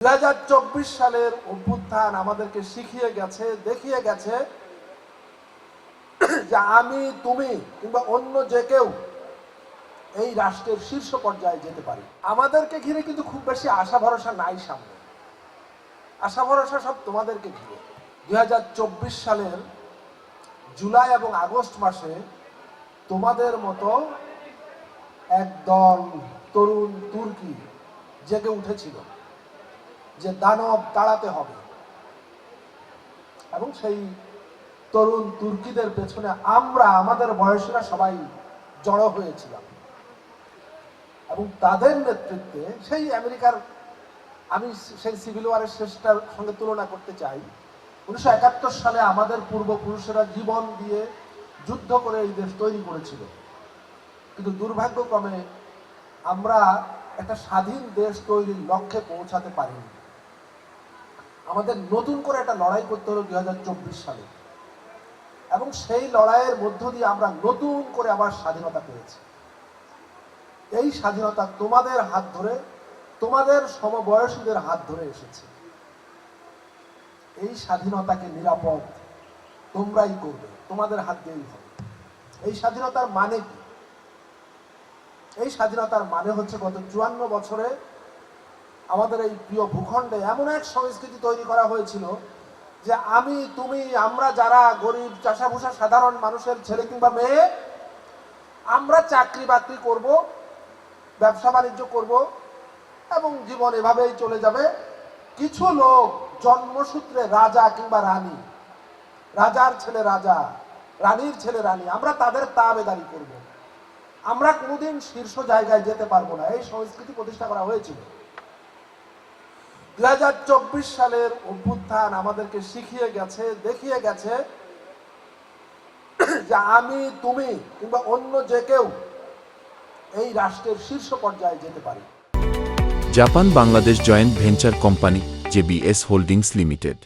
দুই হাজার চব্বিশ সালের অভ্যুত্থান আমাদেরকে শিখিয়ে গেছে, দেখিয়ে গেছে যে আমি, তুমি কিংবা অন্য যে কেউ এই রাষ্ট্রের শীর্ষ পর্যায়ে যেতে পারি। আমাদেরকে ঘিরে কিন্তু খুব বেশি আশা ভরসা নাই সামনে। আশা ভরসা সব তোমাদেরকে ঘিরে। দুই হাজার চব্বিশ সালের জুলাই এবং আগস্ট মাসে তোমাদের মতো একদল তরুণ তুর্কি জেগে উঠেছিল। যে দানব তাড়াতে হবে। এবং সেই তরুণ তুর্কিদের পেছনে আমরা, আমাদের বয়সীরা সবাই জড়ো হয়েছিলাম। এবং তাদের নেতৃত্বে সেই আমেরিকার, আমি সেই সিভিল ওয়ারের শেষটার সঙ্গে তুলনা করতে চাই। উনিশশো একাত্তর সালে আমাদের পূর্বপুরুষেরা জীবন দিয়ে যুদ্ধ করে এই দেশ তৈরি করেছিল। কিন্তু দুর্ভাগ্যক্রমে আমরা একটা স্বাধীন দেশ তৈরির লক্ষ্যে পৌঁছাতে পারিনি। আমাদের নতুন করে একটা লড়াই করতে হলো দুই সালে। এবং সেই লড়াইয়ের মধ্য দিয়ে আমরা নতুন করে আবার স্বাধীনতা পেয়েছি। এই স্বাধীনতা তোমাদের হাত ধরে, তোমাদের সমবয়সীদের হাত ধরে এসেছে। এই স্বাধীনতাকে নিরাপদ তোমরাই করবে, তোমাদের হাত দিয়েই হবে। এই স্বাধীনতার মানে কি? এই স্বাধীনতার মানে হচ্ছে গত চুয়ান্ন বছরে আমাদের এই প্রিয় ভূখণ্ডে এমন এক সংস্কৃতি তৈরি করা হয়েছিল যে আমি, তুমি, আমরা যারা গরিব, চাষাভূষা, সাধারণ মানুষের ছেলে কিংবা মেয়ে, আমরা চাকরি বাকরি করব, ব্যবসা বাণিজ্য করব এবং জীবন এভাবেই চলে যাবে। কিছু লোক জন্মসূত্রে রাজা কিংবা রানী, রাজার ছেলে রাজা, রানীর ছেলে রানী, আমরা তাদের তাবেদারি করব। আমরা কোনোদিন শীর্ষ জায়গায় যেতে পারব না। এই সংস্কৃতি প্রতিষ্ঠা করা হয়েছিল। দুই হাজার চব্বিশ সালের অভ্যুত্থান আমাদেরকে শিখিয়ে গেছে, দেখিয়ে গেছে যে আমি, তুমি কিংবা অন্য যে কেউ এই রাষ্ট্রের শীর্ষ পর্যায়ে যেতে পারি। Japan Bangladesh joint venture company, JBS holdings limited.